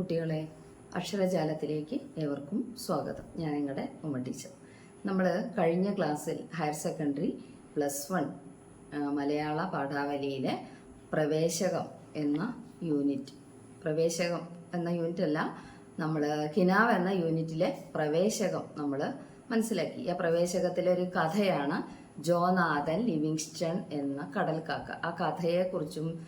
കുട്ടികളെ അക്ഷരജാലത്തിലേക്ക് ഏവർക്കും സ്വാഗതം. ഞാൻ നിങ്ങളുടെ ഉമ്മ ടീച്ചർ. നമ്മൾ കഴിഞ്ഞ ക്ലാസ്സിൽ ഹയർ സെക്കൻഡറി പ്ലസ് വൺ മലയാള പാഠാവലിയിലെ പ്രവേശകം എന്ന യൂണിറ്റ് പ്രവേശകം എന്ന യൂണിറ്റ് അല്ല നമ്മൾ കിനാവ് എന്ന യൂണിറ്റിലെ പ്രവേശകം നമ്മൾ മനസ്സിലാക്കി. ആ പ്രവേശകത്തിലെ ഒരു കഥയാണ് ജോനാഥൻ ലിവിങ്സ്റ്റൺ എന്ന കടൽക്കാക്ക. ആ കഥയെക്കുറിച്ചും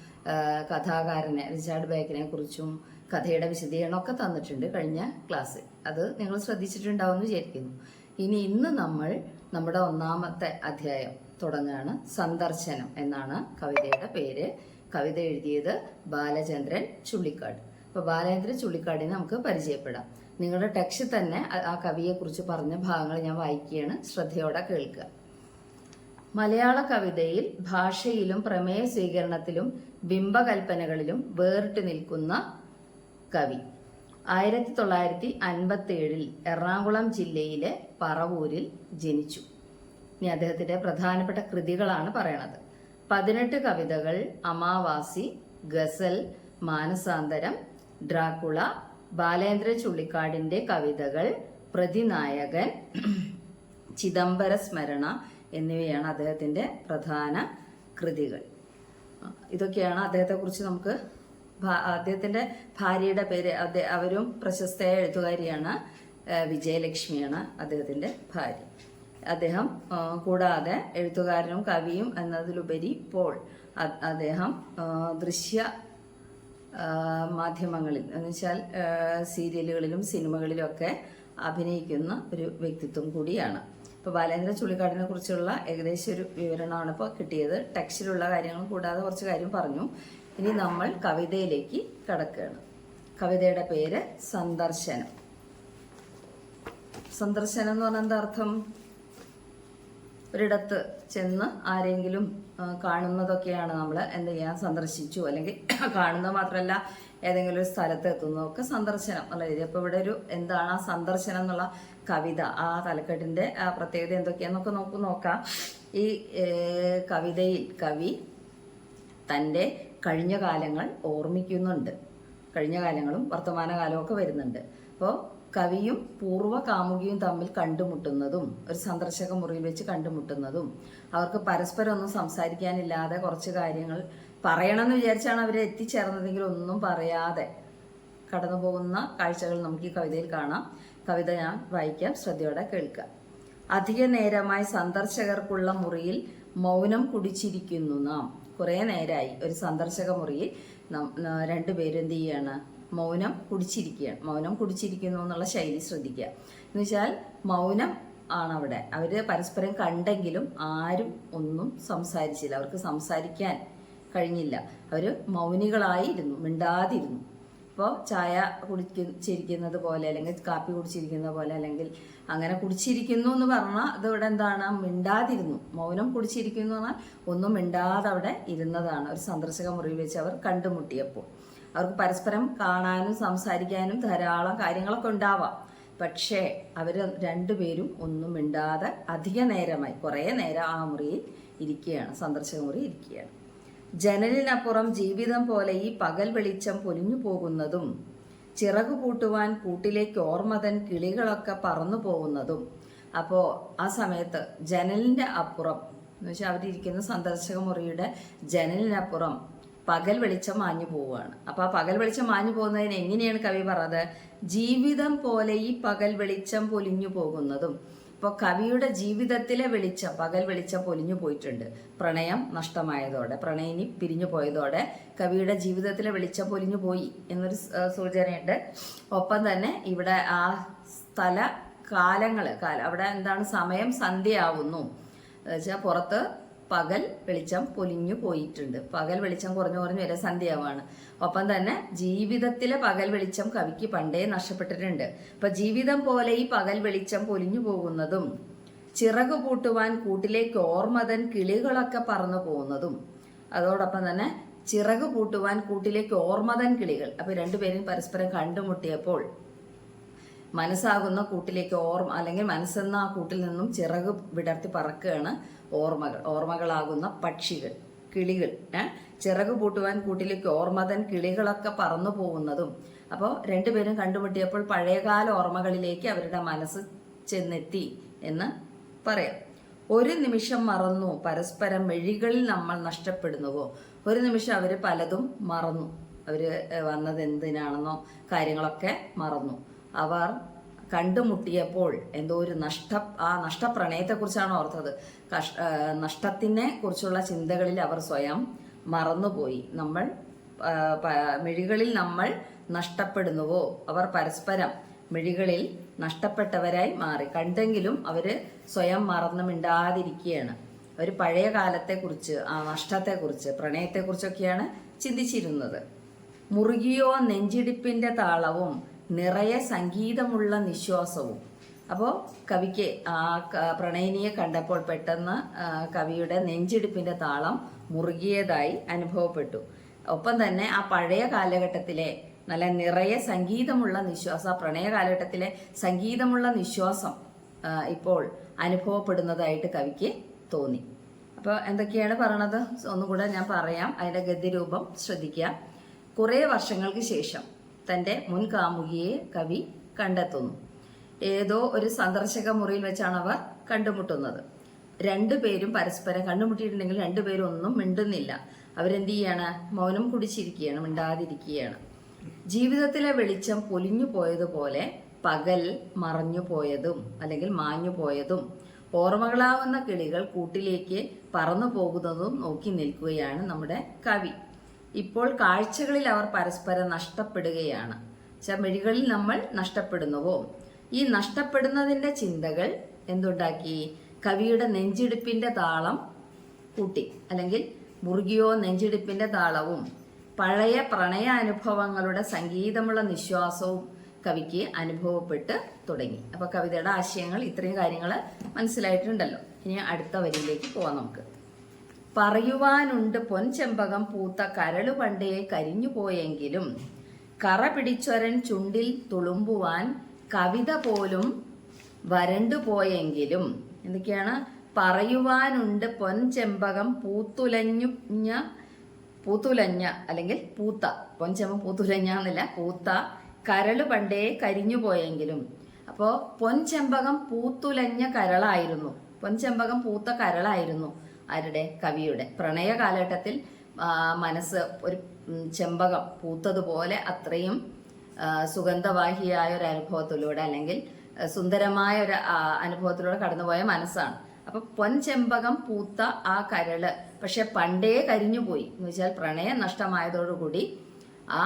കഥാകാരനെ റിച്ചാർഡ് ബേക്കിനെ കുറിച്ചും കഥയുടെ വിശദീകരണമൊക്കെ തന്നിട്ടുണ്ട് കഴിഞ്ഞ ക്ലാസ്സിൽ. അത് നിങ്ങൾ ശ്രദ്ധിച്ചിട്ടുണ്ടാവുമെന്ന് വിചാരിക്കുന്നു. ഇനി ഇന്ന് നമ്മൾ നമ്മുടെ ഒന്നാമത്തെ അധ്യായം തുടങ്ങുകയാണ് സന്ദർശനം എന്നാണ് കവിതയുടെ പേര്. കവിത എഴുതിയത് ബാലചന്ദ്രൻ ചുള്ളിക്കാട്. അപ്പോൾ ബാലചന്ദ്രൻ ചുള്ളിക്കാടിനെ നമുക്ക് പരിചയപ്പെടാം. നിങ്ങളുടെ ടെക്സ്റ്റ് തന്നെ ആ- കവിയെ കുറിച്ച് പറഞ്ഞ ഭാഗങ്ങൾ ഞാൻ വായിക്കുകയാണ്. ശ്രദ്ധയോടെ കേൾക്കുക. മലയാള കവിതയിൽ ഭാഷയിലും പ്രമേയ സ്വീകരണത്തിലും ബിംബകൽപ്പനകളിലും വേറിട്ട് നിൽക്കുന്ന കവി. ആയിരത്തി തൊള്ളായിരത്തി അൻപത്തി ഏഴിൽ എറണാകുളം ജില്ലയിലെ പറവൂരിൽ ജനിച്ചു. ഇനി അദ്ദേഹത്തിന്റെ പ്രധാനപ്പെട്ട കൃതികളാണ് പറയണത്. പതിനെട്ട് കവിതകൾ അമാവാസി ഗസൽ മാനസാന്തരം ഡ്രാക്കുള ബാലേന്ദ്ര ചുള്ളിക്കാടിന്റെ കവിതകൾ പ്രതിനായകൻ ചിദംബര സ്മരണ എന്നിവയാണ് അദ്ദേഹത്തിന്റെ പ്രധാന കൃതികൾ. ഇതൊക്കെയാണ് അദ്ദേഹത്തെക്കുറിച്ച് നമുക്ക് അദ്ദേഹത്തിന്റെ ഭാര്യയുടെ പേര് അവരും പ്രശസ്തയായ എഴുത്തുകാരിയാണ് വിജയലക്ഷ്മിയാണ് അദ്ദേഹത്തിന്റെ ഭാര്യ. അദ്ദേഹം കൂടാതെ എഴുത്തുകാരനും കവിയും എന്നതിലുപരി പോൾ അദ്ദേഹം ദൃശ്യ മാധ്യമങ്ങളിൽ എന്ന് വെച്ചാൽ സീരിയലുകളിലും സിനിമകളിലും ഒക്കെ അഭിനയിക്കുന്ന ഒരു വ്യക്തിത്വം കൂടിയാണ്. ഇപ്പോൾ ബാലേന്ദ്ര ചുള്ളിക്കാടിനെ കുറിച്ചുള്ള ഏകദേശം ഒരു വിവരണമാണ് ഇപ്പോൾ കിട്ടിയത്. ടെക്സ്റ്റിലുള്ള കാര്യങ്ങൾ കൂടാതെ കുറച്ച് കാര്യം പറഞ്ഞു. ഇനി നമ്മൾ കവിതയിലേക്ക് കടക്കുകയാണ്. കവിതയുടെ പേര് സന്ദർശനം. സന്ദർശനം എന്ന് പറഞ്ഞാൽ എന്താ അർത്ഥം? ഒരിടത്ത് ചെന്ന് ആരെങ്കിലും കാണുന്നതൊക്കെയാണ് നമ്മൾ എന്ത് ചെയ്യാൻ സന്ദർശിച്ചു. അല്ലെങ്കിൽ കാണുന്നത് മാത്രമല്ല ഏതെങ്കിലും ഒരു സ്ഥലത്ത് എത്തുന്നതൊക്കെ സന്ദർശനം എന്നുള്ള രീതി. ഇവിടെ ഒരു എന്താണ് ആ സന്ദർശനം എന്നുള്ള കവിത ആ തലക്കെട്ടിന്റെ ആ പ്രത്യേകത എന്തൊക്കെയാന്നൊക്കെ നമുക്ക് നോക്കാം. ഈ കവിതയിൽ കവി തന്റെ കഴിഞ്ഞ കാലങ്ങൾ ഓർമ്മിക്കുന്നുണ്ട്. കഴിഞ്ഞ കാലങ്ങളും വർത്തമാനകാലമൊക്കെ വരുന്നുണ്ട്. അപ്പോൾ കവിയും പൂർവ കാമുകിയും തമ്മിൽ കണ്ടുമുട്ടുന്നതും ഒരു സന്ദർശക മുറിയിൽ വെച്ച് കണ്ടുമുട്ടുന്നതും അവർക്ക് പരസ്പരം ഒന്നും സംസാരിക്കാനില്ലാതെ കുറച്ച് കാര്യങ്ങൾ പറയണമെന്ന് വിചാരിച്ചാണ് അവർ എത്തിച്ചേർന്നതെങ്കിൽ ഒന്നും പറയാതെ കടന്നു പോകുന്ന കാഴ്ചകൾ നമുക്ക് ഈ കവിതയിൽ കാണാം. കവിത ഞാൻ വായിക്കാം ശ്രദ്ധയോടെ കേൾക്കാം. അധിക നേരമായി സന്ദർശകർക്കുള്ള മുറിയിൽ മൗനം കുടിച്ചിരിക്കുന്നു നാം. കുറേ നേരമായി ഒരു സന്ദർശക മുറിയിൽ രണ്ടുപേരും എന്ത് ചെയ്യാണ്? മൗനം കുടിച്ചിരിക്കുകയാണ്. മൗനം കുടിച്ചിരിക്കുന്നു എന്നുള്ള ശൈലി ശ്രദ്ധിക്കുക. എന്ന് വെച്ചാൽ മൗനം ആണ് അവിടെ അവർ പരസ്പരം കണ്ടെങ്കിലും ആരും ഒന്നും സംസാരിച്ചില്ല. അവർക്ക് സംസാരിക്കാൻ കഴിഞ്ഞില്ല. അവർ മൗനികളായിരുന്നു മിണ്ടാതിരുന്നു. ഇപ്പോൾ ചായ കുടിച്ചിരിക്കുന്നത് പോലെ അല്ലെങ്കിൽ കാപ്പി കുടിച്ചിരിക്കുന്ന പോലെ അല്ലെങ്കിൽ അങ്ങനെ കുടിച്ചിരിക്കുന്നു എന്ന് പറഞ്ഞാൽ അത് ഇവിടെ എന്താണ്? മിണ്ടാതിരുന്നു. മൗനം കുടിച്ചിരിക്കുന്നു എന്ന് പറഞ്ഞാൽ ഒന്നും മിണ്ടാതെ അവിടെ ഇരുന്നതാണ്. ഒരു സന്ദർശക മുറിയിൽ വെച്ച് അവർ കണ്ടുമുട്ടിയപ്പോൾ. അവർക്ക് പരസ്പരം കാണാനും സംസാരിക്കാനും ധാരാളം കാര്യങ്ങളൊക്കെ ഉണ്ടാവാം. പക്ഷേ അവർ രണ്ടുപേരും ഒന്നും മിണ്ടാതെ അധിക നേരമായി കുറേ നേരം ആ മുറിയിൽ ഇരിക്കുകയാണ് സന്ദർശക മുറി ഇരിക്കുകയാണ്. ജനലിനപ്പുറം ജീവിതം പോലെ ഈ പകൽ വെളിച്ചം പൊലിഞ്ഞു പോകുന്നതും ചിറകു പൂട്ടുവാൻ കൂട്ടിലേക്ക് ഓർമ്മതൻ കിളികളൊക്കെ പറന്നു പോകുന്നതും. അപ്പോൾ ആ സമയത്ത് ജനലിന്റെ അപ്പുറം എന്ന് വെച്ചാൽ അവരിയ്ക്കുന്ന സന്ദർശക മുറിയുടെ ജനലിനപ്പുറം പകൽ വെളിച്ചം മാഞ്ഞു പോവുകയാണ്. അപ്പോൾ ആ പകൽ വെളിച്ചം മാഞ്ഞു പോകുന്നതിന് എങ്ങനെയാണ് കവി പറഞ്ഞത്? ജീവിതം പോലെ ഈ പകൽ വെളിച്ചം പൊലിഞ്ഞു പോകുന്നതും ഇപ്പോൾ കവിയുടെ ജീവിതത്തിലെ വെളിച്ചം പകൽ വെളിച്ചം പൊലിഞ്ഞു പോയിട്ടുണ്ട്. പ്രണയം നഷ്ടമായതോടെ പ്രണയിനി പിരിഞ്ഞു പോയതോടെ കവിയുടെ ജീവിതത്തിലെ വെളിച്ചം പൊലിഞ്ഞു പോയി എന്നൊരു സൂചനയുണ്ട്. ഒപ്പം തന്നെ ഇവിടെ ആ സ്ഥല കാലങ്ങൾ കാല അവിടെ എന്താണ് സമയം സന്ധ്യയാവുന്നു. വെച്ചാൽ പുറത്ത് പകൽ വെളിച്ചം പൊലിഞ്ഞു പോയിട്ടുണ്ട്. പകൽ വെളിച്ചം കുറഞ്ഞു കുറഞ്ഞു വരെ സന്ധ്യയാവാണ്. ഒപ്പം തന്നെ ജീവിതത്തിലെ പകൽ വെളിച്ചം കവിക്ക് പണ്ടേ നഷ്ടപ്പെട്ടിട്ടുണ്ട്. അപ്പൊ ജീവിതം പോലെ ഈ പകൽ വെളിച്ചം പൊലിഞ്ഞു പോകുന്നതും ചിറക് പൂട്ടുവാൻ കൂട്ടിലേക്ക് ഓർമ്മതൻ കിളികളൊക്കെ പറന്നു പോകുന്നതും അതോടൊപ്പം തന്നെ ചിറക് പൂട്ടുവാൻ കൂട്ടിലേക്ക് ഓർമ്മതൻ കിളികൾ. അപ്പൊ രണ്ടുപേരും പരസ്പരം കണ്ടുമുട്ടിയപ്പോൾ മനസ്സാകുന്ന കൂട്ടിലേക്ക് ഓർമ്മ അല്ലെങ്കിൽ മനസ്സെന്ന ആ കൂട്ടിൽ നിന്നും ചിറക് വിടർത്തി പറക്കുകയാണ് ഓർമ്മകൾ ഓർമ്മകളാകുന്ന പക്ഷികൾ കിളികൾ? ചിറക് പൂട്ടുവാൻ കൂട്ടിലേക്ക് ഓർമ്മതൻ കിളികളൊക്കെ പറന്നു പോകുന്നതും. അപ്പോൾ രണ്ടുപേരും കണ്ടുമുട്ടിയപ്പോൾ പഴയകാല ഓർമ്മകളിലേക്ക് അവരുടെ മനസ്സ് ചെന്നെത്തി എന്ന് പറയാം. ഒരു നിമിഷം മറന്നു പരസ്പരം മെഴികളിൽ നമ്മൾ നഷ്ടപ്പെടുന്നുവോ? ഒരു നിമിഷം അവർ പലതും മറന്നു. അവർ വന്നത് എന്തിനാണെന്നോ കാര്യങ്ങളൊക്കെ മറന്നു. അവർ കണ്ടുമുട്ടിയപ്പോൾ എന്തോ ഒരു നഷ്ട ആ നഷ്ടപ്രണയത്തെക്കുറിച്ചാണ് ഓർത്തത്. കഷ് നഷ്ടത്തിനെ കുറിച്ചുള്ള ചിന്തകളിൽ അവർ സ്വയം മറന്നുപോയി. നമ്മൾ മിഴികളിൽ നമ്മൾ നഷ്ടപ്പെടുന്നുവോ? അവർ പരസ്പരം മിഴികളിൽ നഷ്ടപ്പെട്ടവരായി മാറി. കണ്ടെങ്കിലും അവർ സ്വയം മറന്നു മിണ്ടാതിരിക്കുകയാണ്. അവർ പഴയ കാലത്തെക്കുറിച്ച് ആ നഷ്ടത്തെക്കുറിച്ച് പ്രണയത്തെക്കുറിച്ചൊക്കെയാണ് ചിന്തിച്ചിരുന്നത്. മുറുകിയോ നെഞ്ചിടിപ്പിന്റെ താളവും നിറയെ സംഗീതമുള്ള നിശ്വാസവും. അപ്പോൾ കവിക്ക് ആ പ്രണയിനിയെ കണ്ടപ്പോൾ പെട്ടെന്ന് കവിയുടെ നെഞ്ചിടിപ്പിന്റെ താളം മുറുകിയതായി അനുഭവപ്പെട്ടു. ഒപ്പം തന്നെ ആ പഴയ കാലഘട്ടത്തിലെ നല്ല നിറയെ സംഗീതമുള്ള നിശ്വാസം പ്രണയ കാലഘട്ടത്തിലെ സംഗീതമുള്ള നിശ്വാസം ഇപ്പോൾ അനുഭവപ്പെടുന്നതായിട്ട് കവിക്ക് തോന്നി. അപ്പോൾ എന്തൊക്കെയാണ് പറയണത്? ഒന്നുകൂടെ ഞാൻ പറയാം. അതിന്റെ ഗതിരൂപം ശ്രദ്ധിക്കുക. കുറേ വർഷങ്ങൾക്ക് ശേഷം തന്റെ മുൻ കാമുകിയെ കവി കണ്ടെത്തുന്നു. ഏതോ ഒരു സന്ദർശക മുറിയിൽ വെച്ചാണ് അവർ കണ്ടുമുട്ടുന്നത്. രണ്ടുപേരും പരസ്പരം കണ്ടുമുട്ടിയിട്ടുണ്ടെങ്കിൽ രണ്ടുപേരും ഒന്നും മിണ്ടുന്നില്ല. അവരെന്ത് ചെയ്യാണ്? മൗനം കുടിച്ചിരിക്കുകയാണ് മിണ്ടാതിരിക്കുകയാണ്. ജീവിതത്തിലെ വെളിച്ചം പൊലിഞ്ഞു പോയതുപോലെ പകൽ മറഞ്ഞു പോയതും അല്ലെങ്കിൽ മാഞ്ഞു പോയതും ഓർമ്മകളാവുന്ന കിളികൾ കൂട്ടിലേക്ക് പറന്നു പോകുന്നതും നോക്കി നിൽക്കുകയാണ് നമ്മുടെ കവി. ഇപ്പോൾ കാഴ്ചകളിൽ അവർ പരസ്പരം നഷ്ടപ്പെടുകയാണ്. ചമിഴികളിൽ നമ്മൾ നഷ്ടപ്പെടുന്നുവോ? ഈ നഷ്ടപ്പെടുന്നതിന്റെ ചിന്തകൾ എന്തുണ്ടാക്കി? കവിയുടെ നെഞ്ചിടിപ്പിന്റെ താളം കൂട്ടി. അല്ലെങ്കിൽ മുറുകിയോ നെഞ്ചിടിപ്പിന്റെ താളവും. പഴയ പ്രണയ അനുഭവങ്ങളുടെ സംഗീതമുള്ള നിശ്വാസവും കവിക്ക് അനുഭവപ്പെട്ട് തുടങ്ങി. അപ്പോൾ കവിതയുടെ ആശയങ്ങൾ ഇത്രയും കാര്യങ്ങൾ മനസ്സിലായിട്ടുണ്ടല്ലോ. ഇനി അടുത്ത വരിയിലേക്ക് പോവാം നമുക്ക്. പറയുവാനുണ്ട് പൊൻചെമ്പകം പൂത്ത കരളു പണ്ടേ കരിഞ്ഞു പോയെങ്കിലും. കറ പിടിച്ചൊരൻ ചുണ്ടിൽ തുളുമ്പുവാൻ കവിത പോലും വരണ്ടു പോയെങ്കിലും. എന്തൊക്കെയാണ്? പറയുവാനുണ്ട് പൊൻചെമ്പകം പൂത്തുലഞ്ഞുഞ്ഞ പൂത്തുലഞ്ഞ അല്ലെങ്കിൽ പൂത്ത. പൊൻചെമ്പം പൂത്തുലഞ്ഞ എന്നല്ല പൂത്ത. കരൾ പണ്ടേ കരിഞ്ഞു പോയെങ്കിലും. അപ്പോൾ പൊൻചെമ്പകം പൂത്തുലഞ്ഞ കരളായിരുന്നു. പൊൻചെമ്പകം പൂത്ത കരളായിരുന്നു. ആരുടെ? കവിയുടെ. പ്രണയ കാലഘട്ടത്തിൽ മനസ്സ് ഒരു ചെമ്പകം പൂത്തതുപോലെ അത്രയും സുഗന്ധവാഹിയായ ഒരു അനുഭവത്തിലൂടെ അല്ലെങ്കിൽ സുന്ദരമായ ഒരു അനുഭവത്തിലൂടെ കടന്നുപോയ മനസ്സാണ്. അപ്പൊ പൊൻചെമ്പകം പൂത്ത ആ കരൾ പക്ഷെ പണ്ടേ കരിഞ്ഞുപോയി. എന്ന് വെച്ചാൽ പ്രണയം നഷ്ടമായതോടുകൂടി ആ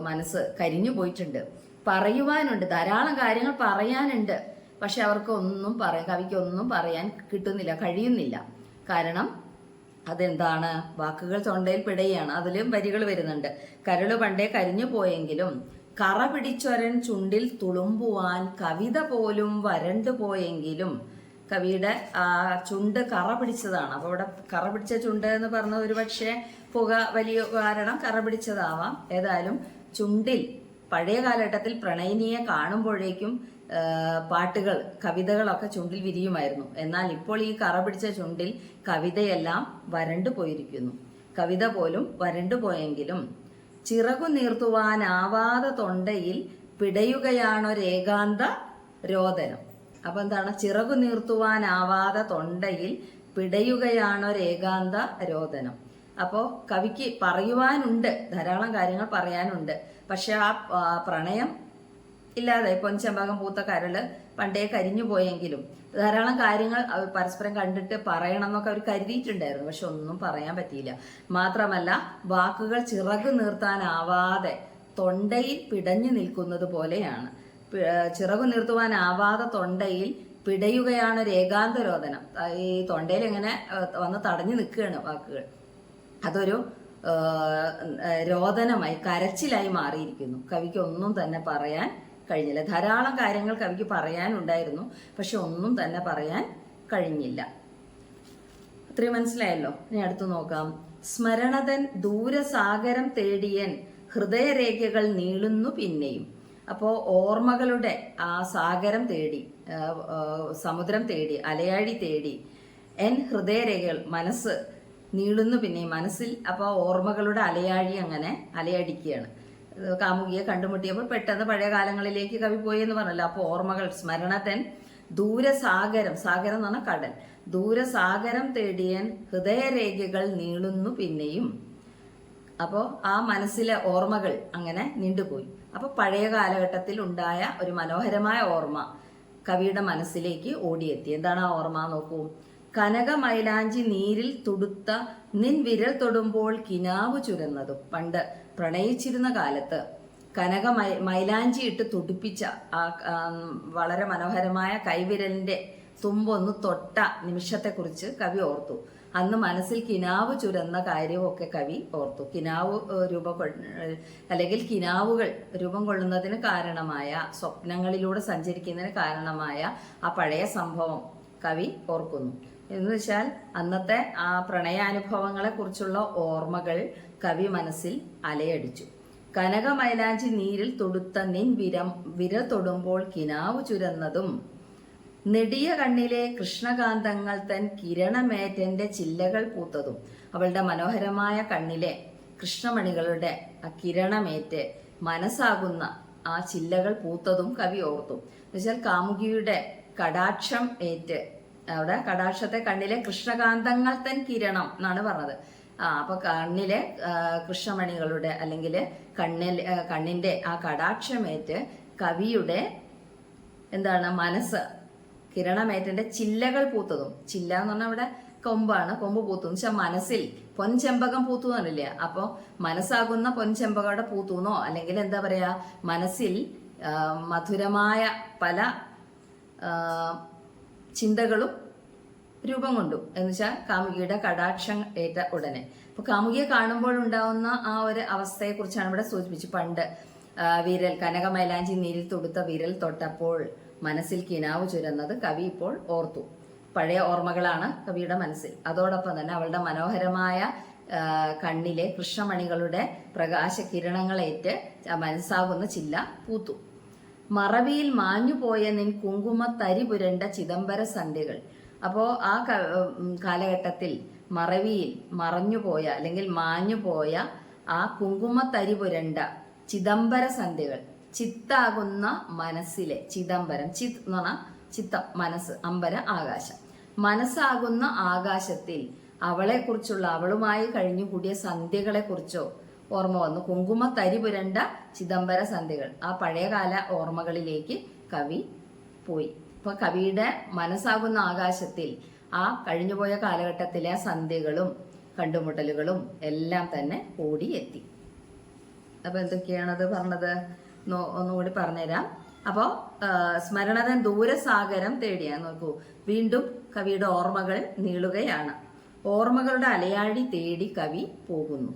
മനസ്സ് കരിഞ്ഞു പോയിട്ടുണ്ട് പറയുവാനുണ്ട് ധാരാളം കാര്യങ്ങൾ പറയാനുണ്ട്. പക്ഷെ അവർക്ക് ഒന്നും പറയാൻ കവിക്ക് ഒന്നും പറയാൻ കിട്ടുന്നില്ല കഴിയുന്നില്ല. കാരണം അതെന്താണ്? വാക്കുകൾ തൊണ്ടയിൽ പിടയാണ്. അതിലും വരികൾ വരുന്നുണ്ട്. കരൾ പണ്ടേ കരിഞ്ഞു പോയെങ്കിലും കറ പിടിച്ചൊരൻ ചുണ്ടിൽ തുളുമ്പുവാൻ കവിത പോലും വരണ്ടു പോയെങ്കിലും കവിയുടെ ആ ചുണ്ട് കറ പിടിച്ചതാണ്. അപ്പോൾ ഇവിടെ കറ പിടിച്ച ചുണ്ട് എന്ന് പറഞ്ഞ ഒരു പക്ഷേ പുക വലിയ കാരണം കറ പിടിച്ചതാവാം. ഏതായാലും ചുണ്ടിൽ പഴയ കാലഘട്ടത്തിൽ പ്രണയിനിയെ കാണുമ്പോഴേക്കും പാട്ടുകൾ കവിതകളൊക്കെ ചുണ്ടിൽ വിരിയുമായിരുന്നു. എന്നാൽ ഇപ്പോൾ ഈ കറ പിടിച്ച ചുണ്ടിൽ കവിതയെല്ലാം വരണ്ടു പോയിരിക്കുന്നു. കവിത പോലും വരണ്ടു പോയെങ്കിലും ചിറകു നീർത്തുവാനാവാതെ തൊണ്ടയിൽ പിടയുകയാണൊരേകാന്ത രോദനം. അപ്പൊ എന്താണ്? ചിറകു നീർത്തുവാനാവാതെ തൊണ്ടയിൽ പിടയുകയാണൊരേകാന്ത രോദനം. അപ്പോൾ കവിക്ക് പറയുവാനുണ്ട് ധാരാളം കാര്യങ്ങൾ പറയാനുണ്ട്. പക്ഷെ ആ ആ, പ്രണയം ഇല്ലാതെ പൊൻചമ്പകം പൂത്ത കരൾ പണ്ടേ കരിഞ്ഞു പോയെങ്കിലും ധാരാളം കാര്യങ്ങൾ അവർ പരസ്പരം കണ്ടിട്ട് പറയണം എന്നൊക്കെ അവർ കരുതിയിട്ടുണ്ടായിരുന്നു. പക്ഷെ ഒന്നും പറയാൻ പറ്റിയില്ല. മാത്രമല്ല വാക്കുകൾ ചിറക് നിർത്താനാവാതെ തൊണ്ടയിൽ പിടഞ്ഞു നിൽക്കുന്നത് പോലെയാണ്. ചിറകു നിർത്തുവാനാവാതെ തൊണ്ടയിൽ പിടയുകയാണ് ഒരു ഈ തൊണ്ടയിൽ ഇങ്ങനെ വന്ന് തടഞ്ഞു നിൽക്കുകയാണ് വാക്കുകൾ. അതൊരു രോദനമായി കരച്ചിലായി മാറിയിരിക്കുന്നു. കവിക്ക് ഒന്നും തന്നെ പറയാൻ കഴിഞ്ഞില്ല. ധാരാളം കാര്യങ്ങൾ കവിക്ക് പറയാനുണ്ടായിരുന്നു. പക്ഷെ ഒന്നും തന്നെ പറയാൻ കഴിഞ്ഞില്ല. അത്രയും മനസ്സിലായല്ലോ? ഇനി അടുത്ത് നോക്കാം. സ്മരണതൻ ദൂരസാഗരം തേടിയൻ ഹൃദയരേഖകൾ നീളുന്നു പിന്നെയും. അപ്പോൾ ഓർമ്മകളുടെ ആ സാഗരം തേടി സമുദ്രം തേടി അലയാഴി തേടി എൻ ഹൃദയരേഖകൾ മനസ്സ് നീളുന്നു പിന്നെയും. മനസ്സിൽ അപ്പോൾ ഓർമ്മകളുടെ അലയാഴി അങ്ങനെ അലയടിക്കുകയാണ്. കാമുകിയെ കണ്ടുമുട്ടിയപ്പോൾ പെട്ടെന്ന് പഴയ കാലങ്ങളിലേക്ക് കവി പോയി എന്ന് പറഞ്ഞല്ലോ. അപ്പോൾ ഓർമ്മകൾ സ്മരണത്തൻ ദൂരസാഗരം സാഗരം എന്ന് പറഞ്ഞാൽ കടൽ. ദൂരസാഗരം തേടിയൻ ഹൃദയരേഖകൾ നീളുന്നു പിന്നെയും. അപ്പോൾ ആ മനസ്സിലെ ഓർമ്മകൾ അങ്ങനെ നീണ്ടുപോയി. അപ്പോൾ പഴയ കാലഘട്ടത്തിൽ ഉണ്ടായ ഒരു മനോഹരമായ ഓർമ്മ കവിയുടെ മനസ്സിലേക്ക് ഓടിയെത്തി. എന്താണ് ആ ഓർമ്മ നോക്കൂ. കനക മൈലാഞ്ചി നീരിൽ തുടുത്ത നിൻ വിരൽ തൊടുമ്പോൾ കിനാവ് ചുരന്നതും. പണ്ട് പ്രണയിച്ചിരുന്ന കാലത്ത് കനക മൈ മൈലാഞ്ചി ഇട്ട് തുടിപ്പിച്ച ആ വളരെ മനോഹരമായ കൈവിരലിന്റെ തുമ്പൊന്ന് തൊട്ട നിമിഷത്തെക്കുറിച്ച് കവി ഓർത്തു. അന്ന് മനസ്സിൽ കിനാവ് ചുരന്ന കാര്യമൊക്കെ കവി ഓർത്തു. കിനാവ് രൂപം അല്ലെങ്കിൽ കിനാവുകൾ രൂപം കൊള്ളുന്നതിന് കാരണമായ സ്വപ്നങ്ങളിലൂടെ സഞ്ചരിക്കുന്നതിന് കാരണമായ ആ പഴയ സംഭവം കവി ഓർക്കുന്നു. എന്ന് വെച്ചാൽ അന്നത്തെ ആ പ്രണയാനുഭവങ്ങളെ കുറിച്ചുള്ള ഓർമ്മകൾ കവി മനസ്സിൽ അലയടിച്ചു. കനകമൈലാഞ്ചി നീരിൽ തൊടുത്ത നിൻ വിരം വിര തൊടുമ്പോൾ കിനാവ് ചുരന്നതും നെടിയ കണ്ണിലെ കൃഷ്ണകാന്തങ്ങൾ തൻ കിരണമേറ്റന്റെ ചില്ലകൾ പൂത്തതും. അവളുടെ മനോഹരമായ കണ്ണിലെ കൃഷ്ണമണികളുടെ ആ കിരണമേറ്റ് മനസ്സാകുന്ന ആ ചില്ലകൾ പൂത്തതും കവി ഓർത്തു. എന്നുവെച്ചാൽ കാമുകിയുടെ കടാക്ഷം ഏറ്റ് അവിടെ കടാക്ഷത്തെ കണ്ണിലെ കൃഷ്ണകാന്തങ്ങൾ തൻ കിരണം എന്നാണ് പറഞ്ഞത്. ആ അപ്പൊ കണ്ണിലെ കൃഷ്ണമണികളുടെ അല്ലെങ്കിൽ കണ്ണിൽ കണ്ണിന്റെ ആ കടാക്ഷമേറ്റ് കവിയുടെ എന്താണ് മനസ്സ് കിരണമേറ്റന്റെ ചില്ലകൾ പൂത്തതും. ചില്ല എന്ന് പറഞ്ഞാൽ അവിടെ കൊമ്പാണ് കൊമ്പ് പൂത്തു. എന്ന് വെച്ചാൽ മനസ്സിൽ പൊൻചെമ്പകം പൂത്തു എന്നല്ലേ അപ്പോൾ മനസ്സാകുന്ന പൊൻചെമ്പകയുടെ പൂത്തുന്നോ? അല്ലെങ്കിൽ എന്താ പറയാ മനസ്സിൽ മധുരമായ പല ചിന്തകളും രൂപം കൊണ്ടു. എന്ന് വെച്ചാൽ കാമുകിയുടെ കടാക്ഷം ഏറ്റ ഉടനെ. അപ്പൊ കാമുകിയെ കാണുമ്പോൾ ഉണ്ടാവുന്ന ആ ഒരു അവസ്ഥയെ കുറിച്ചാണ് ഇവിടെ സൂചിപ്പിച്ചു പണ്ട് വിരൽ കനക മൈലാഞ്ചി നീരിൽ തൊടുത്ത വിരൽ തൊട്ടപ്പോൾ മനസ്സിൽ കിനാവ് ചുരന്നത് കവി ഇപ്പോൾ ഓർത്തു. പഴയ ഓർമ്മകളാണ് കവിയുടെ മനസ്സിൽ. അതോടൊപ്പം തന്നെ അവളുടെ മനോഹരമായ കണ്ണിലെ കൃഷ്ണമണികളുടെ പ്രകാശ കിരണങ്ങളേറ്റ് മനസ്സാകുന്ന ചില്ല പൂത്തു. മറവിയിൽ മാഞ്ഞുപോയ നിൻ കുങ്കുമ തരി പുരണ്ട ചിദംബര സന്ധ്യകൾ. അപ്പോൾ ആ കാലഘട്ടത്തിൽ മറവിയിൽ മറഞ്ഞുപോയ അല്ലെങ്കിൽ മാഞ്ഞുപോയ ആ കുങ്കുമ തരി പുരണ്ട ചിദംബര സന്ധികൾ ചിത്താകുന്ന മനസ്സിലെ ചിദംബരം ചിത് എന്ന് പറഞ്ഞാൽ ചിത്തം മനസ്സ് അമ്പര ആകാശം. മനസ്സാകുന്ന ആകാശത്തിൽ അവളെക്കുറിച്ചുള്ള അവളുമായി കഴിഞ്ഞുകൂടിയ സന്ധ്യകളെക്കുറിച്ചോ ഓർമ്മ വന്നു. കുങ്കുമ തരി പുരണ്ട ചിദംബര സന്ധികൾ ആ പഴയകാല ഓർമ്മകളിലേക്ക് കവി പോയി. അപ്പൊ കവിയുടെ മനസ്സാകുന്ന ആകാശത്തിൽ ആ കഴിഞ്ഞുപോയ കാലഘട്ടത്തിലെ സന്ധ്യകളും കണ്ടുമുട്ടലുകളും എല്ലാം തന്നെ ഓടിയെത്തി അപ്പൊ എന്തൊക്കെയാണത് പറഞ്ഞത്? ഒന്നുകൂടി പറഞ്ഞുതരാം. അപ്പോൾ സ്മരണതൻ ദൂരസാഗരം തേടിയാ. നോക്കൂ വീണ്ടും കവിയുടെ ഓർമ്മകൾ നീളുകയാണ്. ഓർമ്മകളുടെ അലയാഴി തേടി കവി പോകുന്നു.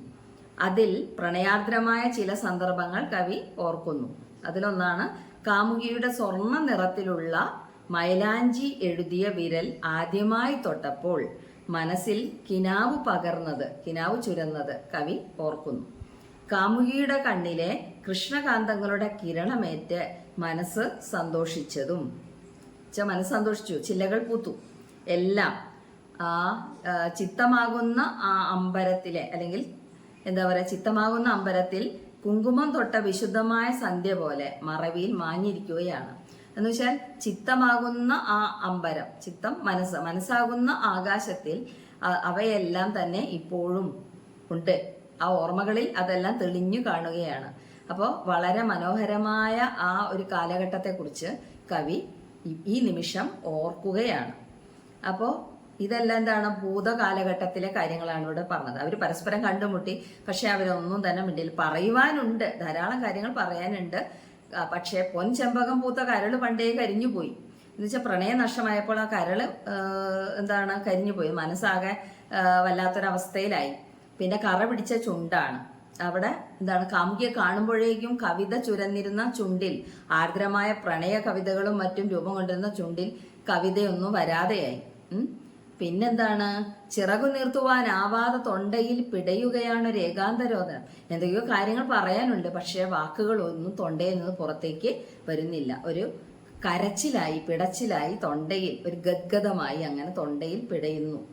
അതിൽ പ്രണയാർദ്രമായ ചില സന്ദർഭങ്ങൾ കവി ഓർക്കുന്നു. അതിലൊന്നാണ് കാമുകിയുടെ സ്വർണ നിറത്തിലുള്ള മൈലാഞ്ചി എഴുതിയ വിരൽ ആദ്യമായി തൊട്ടപ്പോൾ മനസ്സിൽ കിനാവ് പകർന്നത് കിനാവ് ചുരന്നത് കവി ഓർക്കുന്നു. കാമുകിയുടെ കണ്ണിലെ കൃഷ്ണകാന്തങ്ങളുടെ കിരണമേറ്റ് മനസ്സ് സന്തോഷിച്ചതും. ച മനസ്സ് സന്തോഷിച്ചു ചില്ലകൾ പൂത്തു. എല്ലാം ആ ചിത്തമാകുന്ന ആ അമ്പരത്തിലെ അല്ലെങ്കിൽ എന്താ പറയുക ചിത്തമാകുന്ന അമ്പരത്തിൽ കുങ്കുമം തൊട്ട വിശുദ്ധമായ സന്ധ്യ പോലെ മറവിയിൽ മാഞ്ഞിരിക്കുകയാണ്. എന്ന് വെച്ചാൽ ചിത്തമാകുന്ന ആ അമ്പരം ചിത്തം മനസ്സ് മനസ്സാകുന്ന ആകാശത്തിൽ അവയെല്ലാം തന്നെ ഇപ്പോഴും ഉണ്ട്. ആ ഓർമ്മകളിൽ അതെല്ലാം തെളിഞ്ഞു കാണുകയാണ്. അപ്പോൾ വളരെ മനോഹരമായ ആ ഒരു കാലഘട്ടത്തെക്കുറിച്ച് കവി ഈ- നിമിഷം ഓർക്കുകയാണ്. അപ്പോൾ ഇതെല്ലാം എന്താണ് ഭൂതകാലഘട്ടത്തിലെ കാര്യങ്ങളാണ് ഇവിടെ പറഞ്ഞത്. അവർ പരസ്പരം കണ്ടുമുട്ടി പക്ഷെ അവരൊന്നും തന്നെ മിണ്ടിയിൽ പറയുവാനുണ്ട് ധാരാളം കാര്യങ്ങൾ പറയാനുണ്ട്. പക്ഷേ പൊൻ ചെമ്പകം പൂത്ത കരൾ പണ്ടേ എന്ന് വെച്ചാൽ പ്രണയം നഷ്ടമായപ്പോൾ ആ കരൾ എന്താണ് കരിഞ്ഞു പോയി. മനസ്സാകെ വല്ലാത്തൊരവസ്ഥയിലായി. പിന്നെ കറ പിടിച്ച ചുണ്ടാണ്. അവിടെ എന്താണ് കാമുകിയെ കാണുമ്പോഴേക്കും കവിത ചുരന്നിരുന്ന ചുണ്ടിൽ ആർദ്രമായ പ്രണയ കവിതകളും മറ്റും രൂപം കൊണ്ടിരുന്ന ചുണ്ടിൽ കവിതയൊന്നും വരാതെയായി. പിന്നെന്താണ്? ചിറകു നിർത്തുവാനാവാതെ തൊണ്ടയിൽ പിടയുകയാണ് ഒരു ഏകാന്തരോധനം എന്തൊക്കെയോ കാര്യങ്ങൾ പറയാനുണ്ട് പക്ഷേ വാക്കുകളൊന്നും തൊണ്ടയിൽ നിന്ന് പുറത്തേക്ക് വരുന്നില്ല. ഒരു കരച്ചിലായി പിടച്ചിലായി തൊണ്ടയിൽ ഒരു ഗദ്ഗതമായി അങ്ങനെ തൊണ്ടയിൽ പിടയുന്നു.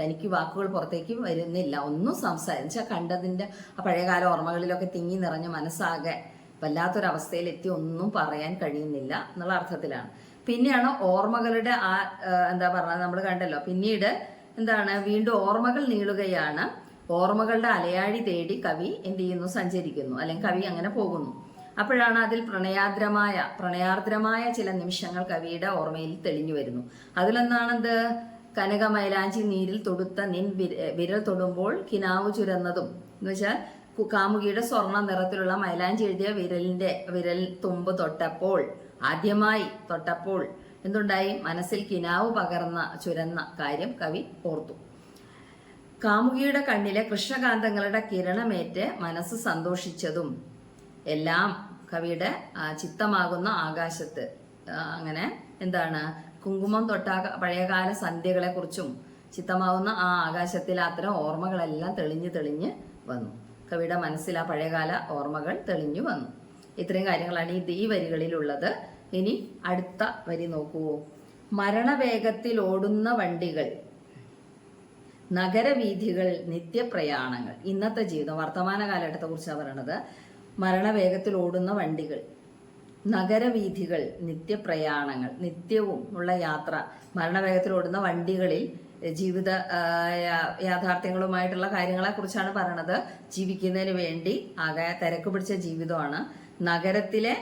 തനിക്ക് വാക്കുകൾ പുറത്തേക്ക് വരുന്നില്ല. ഒന്നും സംസാരിച്ച കണ്ടതിന്റെ പഴയകാല ഓർമ്മകളിലൊക്കെ തിങ്ങി നിറഞ്ഞ മനസ്സാകെ വല്ലാത്തൊരവസ്ഥയിലെത്തി ഒന്നും പറയാൻ കഴിയുന്നില്ല എന്നുള്ള അർത്ഥത്തിലാണ്. പിന്നെയാണ് ഓർമ്മകളുടെ ആ എന്താ പറഞ്ഞത് നമ്മൾ കണ്ടല്ലോ. പിന്നീട് എന്താണ്? വീണ്ടും ഓർമ്മകൾ നീളുകയാണ്. ഓർമ്മകളുടെ അലയാഴി തേടി കവി എന്ത് ചെയ്യുന്നു? സഞ്ചരിക്കുന്നു. അല്ലെങ്കിൽ കവി അങ്ങനെ പോകുന്നു. അപ്പോഴാണ് അതിൽ പ്രണയാർദ്രമായ പ്രണയാർദ്രമായ ചില നിമിഷങ്ങൾ കവിയുടെ ഓർമ്മയിൽ തെളിഞ്ഞു വരുന്നു. അതിലൊന്നാണെന്ത്? കനക മൈലാഞ്ചി നീരിൽ തൊടുത്ത നിൻ വിര- വിരൽ തൊടുമ്പോൾ കിനാവ് ചുരന്നതും. എന്ന് വെച്ചാൽ കാമുകിയുടെ സ്വർണ നിറത്തിലുള്ള മൈലാഞ്ചി എഴുതിയ വിരലിന്റെ വിരൽ തുമ്പ് തൊട്ടപ്പോൾ ആദ്യമായി തൊട്ടപ്പോൾ എന്തുണ്ടായി? മനസ്സിൽ കിനാവ് പകർന്ന ചുരന്ന കാര്യം കവി ഓർത്തു. കാമുകിയുടെ കണ്ണിലെ കൃഷ്ണകാന്തങ്ങളുടെ കിരണമേറ്റ് മനസ്സ് സന്തോഷിച്ചതും എല്ലാം കവിയുടെ ചിത്തമാകുന്ന ആകാശത്ത് അങ്ങനെ എന്താണ്? കുങ്കുമം തൊട്ട പഴയകാല സന്ധ്യകളെ കുറിച്ചും ചിത്തമാവുന്ന ആ ആകാശത്തിൽ അത്തരം ഓർമ്മകളെല്ലാം തെളിഞ്ഞ് തെളിഞ്ഞ് വന്നു. കവിയുടെ മനസ്സിൽ ആ പഴയകാല ഓർമ്മകൾ തെളിഞ്ഞു വന്നു. ഇത്രയും കാര്യങ്ങളാണ് ഈ ഈ വരികളിലുള്ളത്. ഇനി അടുത്ത വരി നോക്കൂ. മരണവേഗത്തിൽ ഓടുന്ന വണ്ടികൾ നഗരവീഥികൾ നിത്യപ്രയാണങ്ങൾ. ഇന്നത്തെ ജീവിതം വർത്തമാന കാലഘട്ടത്തെ കുറിച്ചാണ് പറയണത്. മരണവേഗത്തിൽ ഓടുന്ന വണ്ടികൾ നഗരവീഥികൾ നിത്യപ്രയാണങ്ങൾ. നിത്യവും ഉള്ള യാത്ര മരണവേഗത്തിൽ ഓടുന്ന വണ്ടികളിൽ ജീവിത യാഥാർത്ഥ്യങ്ങളുമായിട്ടുള്ള കാര്യങ്ങളെ കുറിച്ചാണ് പറയണത്. ജീവിക്കുന്നതിന് വേണ്ടി ആകെ തിരക്ക് പിടിച്ച ജീവിതമാണ്. നഗരത്തിലെ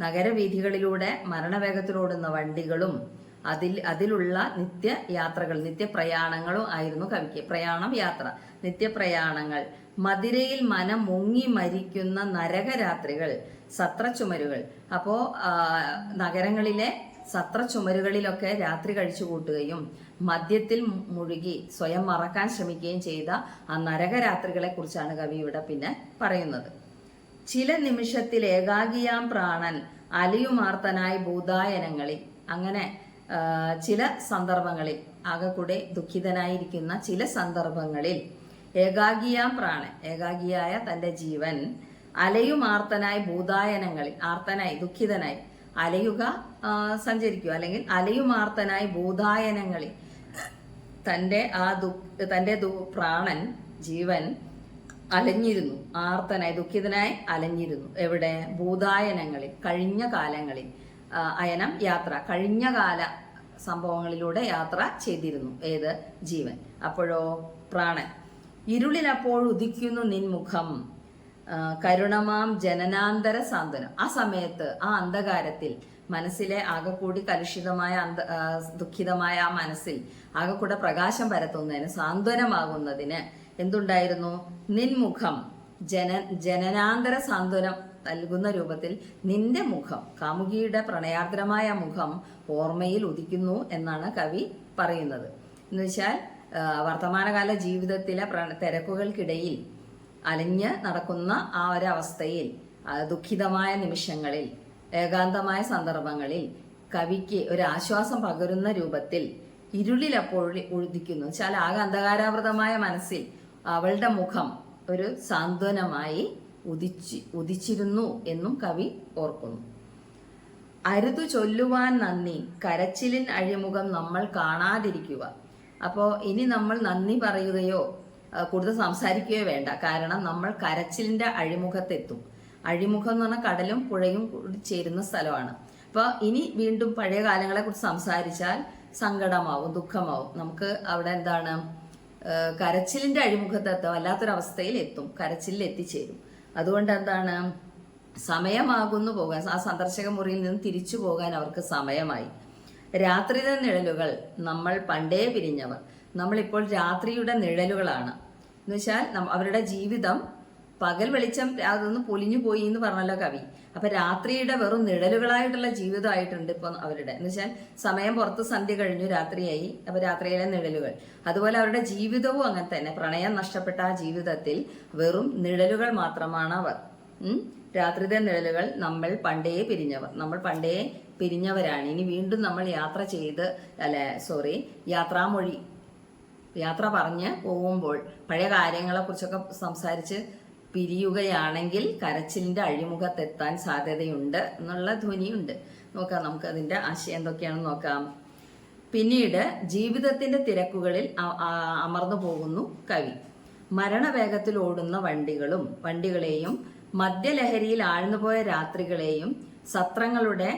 നഗരവീഥികളിലൂടെ മരണവേഗത്തിലോടുന്ന വണ്ടികളും അതിൽ അതിലുള്ള നിത്യ യാത്രകൾ നിത്യപ്രയാണങ്ങളും ആയിരുന്നു കവിക്ക്. പ്രയാണം യാത്ര നിത്യപ്രയാണങ്ങൾ. മതിരയിൽ മനം മുങ്ങി മരിക്കുന്ന നരകരാത്രികൾ സത്രച്ചുമരുകൾ അപ്പോ നഗരങ്ങളിലെ സത്രച്ചുമരുകളിലൊക്കെ രാത്രി കഴിച്ചു കൂട്ടുകയും മദ്യത്തിൽ മുഴുകി സ്വയം മറക്കാൻ ശ്രമിക്കുകയും ചെയ്ത ആ നരകരാത്രികളെ കുറിച്ചാണ് കവി ഇവിടെ പിന്നെ പറയുന്നത്. ചില നിമിഷത്തിൽ ഏകാഗിയാം പ്രാണൻ അലിയുമാർത്തനായി ഭൂതായനങ്ങളിൽ അങ്ങനെ ചില സന്ദർഭങ്ങളിൽ ആകെ കൂടെ ദുഃഖിതനായിരിക്കുന്ന ചില സന്ദർഭങ്ങളിൽ ഏകാഗിയാം പ്രാണൻ ഏകാഗിയായ തന്റെ ജീവൻ അലയുമാർത്തനായി ഭൂതായനങ്ങളിൽ ആർത്തനായി ദുഃഖിതനായി അലയുക സഞ്ചരിക്കുക. അല്ലെങ്കിൽ അലയുമാർത്തനായി ഭൂതായനങ്ങളിൽ തന്റെ ആ ദു തന്റെ പ്രാണൻ ജീവൻ അലഞ്ഞിരുന്നു. ആർത്തനായി ദുഃഖിതനായി അലഞ്ഞിരുന്നു. എവിടെ? ഭൂതായനങ്ങളിൽ കഴിഞ്ഞ കാലങ്ങളിൽ അയനം യാത്ര കഴിഞ്ഞ കാല സംഭവങ്ങളിലൂടെ യാത്ര ചെയ്തിരുന്നു. ഏത്? ജീവൻ. അപ്പോഴോ പ്രാണൻ. ഇരുളിൽ അപ്പോൾ ഉദിക്കുന്നു നിൻമുഖം കരുണമാം ജനനാന്തര സാന്ത്വനം. ആ സമയത്ത് ആ അന്ധകാരത്തിൽ മനസ്സിലെ ആകെക്കൂടി കലുഷിതമായ അന്ധ ദുഃഖിതമായ ആ മനസ്സിൽ ആകെക്കൂടെ പ്രകാശം പരത്തുന്നതിന് സാന്ത്വനമാകുന്നതിന് എന്തുണ്ടായിരുന്നു? നിൻമുഖം. ജന ജനനാന്തര സാന്ത്വനം നൽകുന്ന രൂപത്തിൽ നിന്റെ മുഖം കാമുകിയുടെ പ്രണയാർദ്രമായ മുഖം ഓർമ്മയിൽ ഉദിക്കുന്നു എന്നാണ് കവി പറയുന്നത്. എന്ന് വെച്ചാൽ ആ, വർത്തമാനകാല ജീവിതത്തിലെ പ്ര- തിരക്കുകൾക്കിടയിൽ അലഞ്ഞ് നടക്കുന്ന ആ ഒരവസ്ഥയിൽ ദുഃഖിതമായ നിമിഷങ്ങളിൽ ഏകാന്തമായ സന്ദർഭങ്ങളിൽ കവിക്ക് ഒരു ആശ്വാസം പകരുന്ന രൂപത്തിൽ ഇരുളിൽ അപ്പോൾ ഉഴുതിക്കുന്നു വെച്ചാൽ ആകെ അന്ധകാരാവൃതമായ മനസ്സിൽ അവളുടെ മുഖം ഒരു സാന്ത്വനമായി ഉദിച്ച് ഉദിച്ചിരുന്നു എന്നും കവി ഓർക്കുന്നു. അരുതു ചൊല്ലുവാൻ നന്ദി കരച്ചിലിൻ അഴിമുഖം നമ്മൾ കാണാതിരിക്കുക. അപ്പോൾ ഇനി നമ്മൾ നന്ദി പറയുകയോ കൂടുതൽ സംസാരിക്കുകയോ വേണ്ട. കാരണം നമ്മൾ കരച്ചിലിന്റെ അഴിമുഖത്തെത്തും. അഴിമുഖം എന്ന് പറഞ്ഞാൽ കടലും പുഴയും കൂടി ചേരുന്ന സ്ഥലമാണ്. അപ്പോൾ ഇനി വീണ്ടും പഴയ കാലങ്ങളെ കുറിച്ച് സംസാരിച്ചാൽ സങ്കടമാവും ദുഃഖമാവും. നമുക്ക് അവിടെ എന്താണ്? ആ, കരച്ചിലിന്റെ അഴിമുഖത്തെത്തും വല്ലാത്തൊരവസ്ഥയിൽ എത്തും കരച്ചിലിൽ എത്തിച്ചേരും. അതുകൊണ്ട് എന്താണ് സമയമാകുന്നു പോകാൻ ആ സന്ദർശക മുറിയിൽ നിന്ന് തിരിച്ചു പോകാൻ അവർക്ക് സമയമായി. രാത്രിയുടെ നിഴലുകൾ നമ്മൾ പണ്ടേ പിരിഞ്ഞവർ നമ്മളിപ്പോൾ രാത്രിയുടെ നിഴലുകളാണ്. എന്നുവെച്ചാൽ അവരുടെ ജീവിതം പകൽ വെളിച്ചം അതൊന്ന് പൊലിഞ്ഞു പോയി എന്ന് പറഞ്ഞല്ലോ കവി. അപ്പൊ രാത്രിയുടെ വെറും നിഴലുകളായിട്ടുള്ള ജീവിതമായിട്ടുണ്ട് ഇപ്പൊ അവരുടെ. എന്ന് വെച്ചാൽ സമയം പുറത്ത് സന്ധ്യ കഴിഞ്ഞു രാത്രിയായി. അപ്പൊ രാത്രിയിലെ നിഴലുകൾ. അതുപോലെ അവരുടെ ജീവിതവും അങ്ങനെ തന്നെ. പ്രണയം നഷ്ടപ്പെട്ട ആ ജീവിതത്തിൽ വെറും നിഴലുകൾ മാത്രമാണ് അവർ? രാത്രിയുടെ നിഴലുകൾ നമ്മൾ പണ്ടേ പിരിഞ്ഞവർ. നമ്മൾ പണ്ടേ പിരിഞ്ഞവരാണ്. ഇനി വീണ്ടും നമ്മൾ യാത്ര ചെയ്ത് അല്ലെ സോറി യാത്രാമൊഴി യാത്ര പറഞ്ഞ് പോകുമ്പോൾ പഴയ കാര്യങ്ങളെ കുറിച്ചൊക്കെ സംസാരിച്ച് പിരിയുകയാണെങ്കിൽ കരച്ചിലിന്റെ അഴിമുഖത്തെത്താൻ സാധ്യതയുണ്ട് എന്നുള്ള ധ്വനിയുണ്ട്. നോക്കാം നമുക്ക് അതിന്റെ ആശയം എന്തൊക്കെയാണെന്ന് നോക്കാം. പിന്നീട് ജീവിതത്തിന്റെ തിരക്കുകളിൽ അമർന്നു പോകുന്നു കവി. മരണവേഗത്തിൽ ഓടുന്ന വണ്ടികളും വണ്ടികളെയും മദ്യലഹരിയിൽ ആഴ്ന്നുപോയ രാത്രികളെയും സത്രങ്ങളുടെ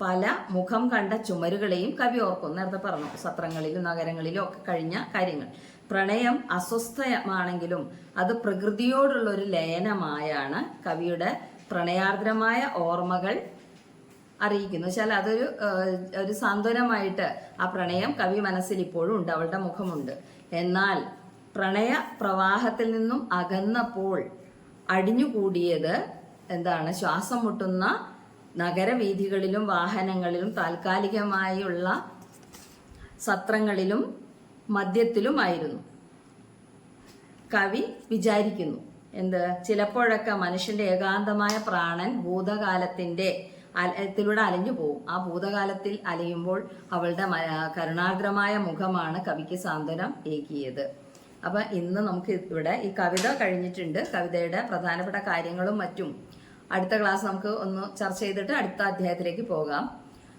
പല മുഖം കണ്ട ചുമരുകളെയും കവി ഓർക്കും. നേരത്തെ പറഞ്ഞു സത്രങ്ങളിലും നഗരങ്ങളിലും ഒക്കെ കഴിഞ്ഞ കാര്യങ്ങൾ. പ്രണയം അസ്വസ്ഥമാണെങ്കിലും അത് പ്രകൃതിയോടുള്ള ഒരു ലയനമായാണ് കവിയുടെ പ്രണയാർദ്രമായ ഓർമ്മകൾ അറിയിക്കുന്നു. വെച്ചാൽ അതൊരു ഒരു സാന്ത്വനമായിട്ട് ആ പ്രണയം കവി മനസ്സിൽ ഇപ്പോഴും ഉണ്ട് അവളുടെ മുഖമുണ്ട്. എന്നാൽ പ്രണയ പ്രവാഹത്തിൽ നിന്നും അകന്നപ്പോൾ അടിഞ്ഞുകൂടിയത് എന്താണ്? ശ്വാസം മുട്ടുന്ന നഗരവീഥികളിലും വാഹനങ്ങളിലും താൽക്കാലികമായുള്ള സത്രങ്ങളിലും മദ്യത്തിലുമായിരുന്നു. കവി വിചാരിക്കുന്നു എന്ത്? ചിലപ്പോഴൊക്കെ മനുഷ്യന്റെ ഏകാന്തമായ പ്രാണൻ ഭൂതകാലത്തിന്റെ അലയത്തിലൂടെ അലഞ്ഞു പോവും. ആ ഭൂതകാലത്തിൽ അലയുമ്പോൾ അവളുടെ കരുണാർദ്രമായ മുഖമാണ് കവിക്ക് സാന്ത്വനം ഏകിയത്. അപ്പൊ ഇന്ന് നമുക്ക് ഇവിടെ ഈ കവിത കഴിഞ്ഞിട്ടുണ്ട്. കവിതയുടെ പ്രധാനപ്പെട്ട കാര്യങ്ങളും മറ്റും അടുത്ത ക്ലാസ് നമുക്ക് ഒന്ന് ചർച്ച ചെയ്തിട്ട് അടുത്ത അധ്യായത്തിലേക്ക് പോകാം.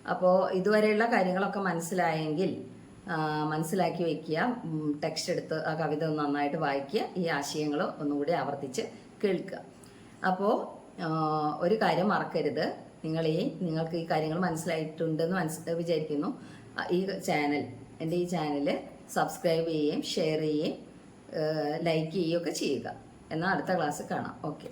അപ്പോൾ ഇതുവരെയുള്ള കാര്യങ്ങളൊക്കെ മനസ്സിലായെങ്കിൽ മനസ്സിലാക്കി വയ്ക്കുക ടെക്സ്റ്റ് എടുത്ത് ആ കവിത ഒന്ന് നന്നായിട്ട് വായിക്കുക. ഈ ആശയങ്ങൾ ഒന്നുകൂടി ആവർത്തിച്ച് കേൾക്കുക. അപ്പോൾ ഒരു കാര്യം മറക്കരുത്. നിങ്ങൾ ഈ നിങ്ങൾക്ക് ഈ കാര്യങ്ങൾ മനസ്സിലായിട്ടുണ്ടെന്ന് മനസ് വിചാരിക്കുന്നു. ഈ ചാനൽ എന്റെ ഈ ചാനൽ സബ്സ്ക്രൈബ് ചെയ്യുകയും ഷെയർ ചെയ്യുകയും ലൈക്ക് ചെയ്യുകയൊക്കെ ചെയ്യുക. എന്നാൽ അടുത്ത ക്ലാസ് കാണാം. ഓക്കെ.